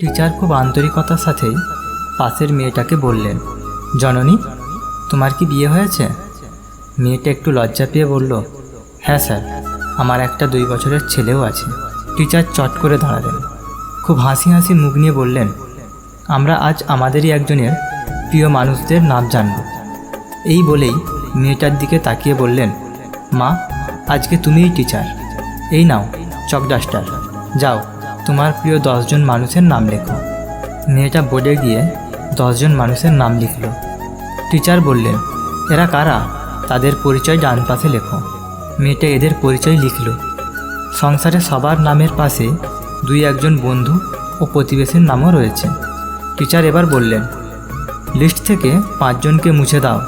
Teacher খুব আন্তরিকতার সাথেই পাশের মেয়েটাকে বললেন, জননী, তোমার কি বিয়ে হয়েছে? মেয়েটা একটু লজ্জা পেয়ে বলল হ্যাঁ স্যার, আমার একটা দুই বছরের ছেলেও আছে। টিচার চট করে দাঁড়ালেন। খুব হাসি হাসি মুখ নিয়ে বললেন, আমরা আজ আমাদেরই একজনের প্রিয় মানুষদের নাম জানব। এই বলেই মেয়েটার দিকে তাকিয়ে বললেন, মা, আজকে তুমিই টিচার। এই নাও চক ডাস্টার যাও। তোমার প্রিয় দশজন মানুষের নাম লেখো। মেয়েটা বোর্ডে গিয়ে দশজন মানুষের নাম লিখল। টিচার বললেন, এরা কারা? তাদের পরিচয় ডান পাশে লেখো। মেয়েটা এদের পরিচয় লিখল। সংসারে সবার নামের পাশে দুই একজন বন্ধু ও প্রতিবেশীর নামও রয়েছে। টিচার এবার বললেন, লিস্ট থেকে পাঁচজনকে মুছে দাও।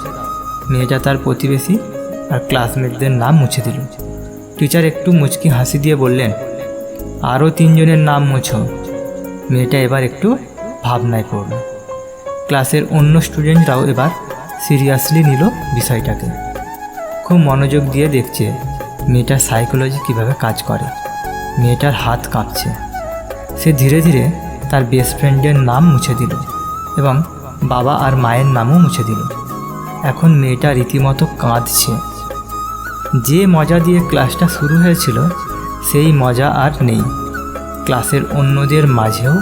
মেয়েটা তার প্রতিবেশী আর ক্লাসমেটদের নাম মুছে দিল। টিচার একটু মুচকি হাসি দিয়ে বললেন আরও তিনজনের নাম মুছো। মেয়েটা এবার একটু ভাবনায় পড়ল। ক্লাসের অন্য স্টুডেন্টরাও এবার সিরিয়াসলি নিল বিষয়টাকে। খুব মনোযোগ দিয়ে দেখছে মেয়েটার সাইকোলজি কীভাবে কাজ করে। মেয়েটার হাত কাঁপছে। সে ধীরে ধীরে তার বেস্ট ফ্রেন্ডের নাম মুছে দিল এবং বাবা আর মায়ের নামও মুছে দিল। এখন মেয়েটা রীতিমতো কাঁদছে। যে মজা দিয়ে ক্লাসটা শুরু হয়েছিল সেই মজা আর নেই। ক্লাসের অন্যদের মাঝেও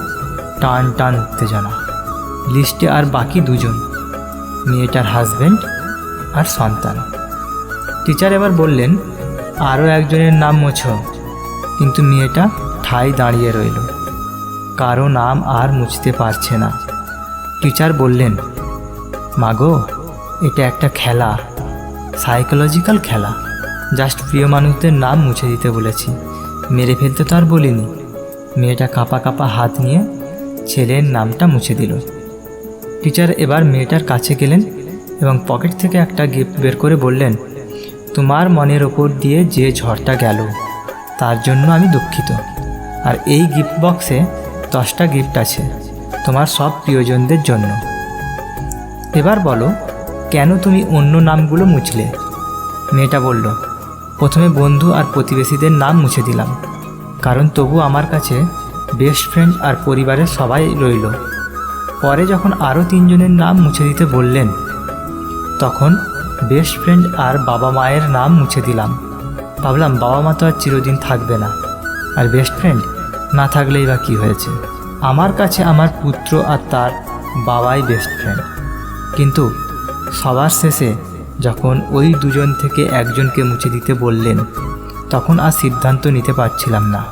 টান টান উত্তেজনা। লিস্টে আর বাকি দুজন, মেয়েটার হাজব্যান্ড আর সন্তান। টিচার এবার বললেন আরও একজনের নাম মোছো। কিন্তু মেয়েটা ঠাই দাঁড়িয়ে রইল। কারও নাম আর মুছতে পারছে না। টিচার বললেন, মাগো, এটা একটা খেলা। সাইকোলজিক্যাল খেলা। জাস্ট প্রিয় মানুষদের নাম মুছে দিতে বলেছি। মেরে ফেলতে তো আর বলিনি। মেয়েটা কাঁপা কাঁপা হাত নিয়ে ছেলের নামটা মুছে দিল। টিচার এবার মেয়েটার কাছে গেলেন এবং পকেট থেকে একটা গিফট বের করে বললেন, তোমার মনের ওপর দিয়ে যে ঝড়টা গেল, তার জন্য আমি দুঃখিত। আর এই গিফট বক্সে দশটা গিফট আছে, তোমার সব প্রিয়জনদের জন্য। এবার বলো, কেন তুমি অন্য নামগুলো মুছলে? মেয়েটা বলল প্রথমে বন্ধু আর প্রতিবেশীদের নাম মুছে দিলাম। কারণ তবু আমার কাছে বেস্ট ফ্রেন্ড আর পরিবারের সবাই রইল। পরে যখন আরও তিনজনের নাম মুছে দিতে বললেন, তখন বেস্ট ফ্রেন্ড আর বাবা মায়ের নাম মুছে দিলাম। ভাবলাম বাবা মা তো আর চিরদিন থাকবে না। আর বেস্ট ফ্রেন্ড না থাকলেই বা কী হয়েছে? আমার কাছে আমার পুত্র আর তার বাবাই বেস্ট ফ্রেন্ড কিন্তু সবার শেষে যখন ওই দুজন থেকে একজনকে মুছে দিতে বললেন, তখন আর সিদ্ধান্ত নিতে পারছিলাম না।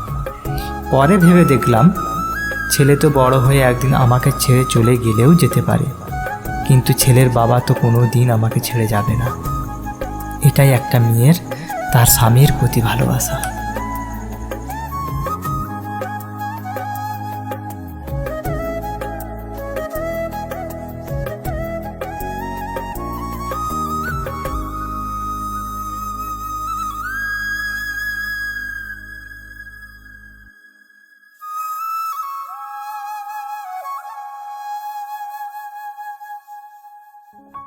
পরে ভেবে দেখলাম, ছেলে তো বড় হয়ে একদিন আমাকে ছেড়ে চলে গেলেও যেতে পারে, কিন্তু ছেলের বাবা তো কোনো দিন আমাকে ছেড়ে যাবে না। এটাই একটা মেয়ের, তার স্বামীর প্রতি ভালোবাসা। you.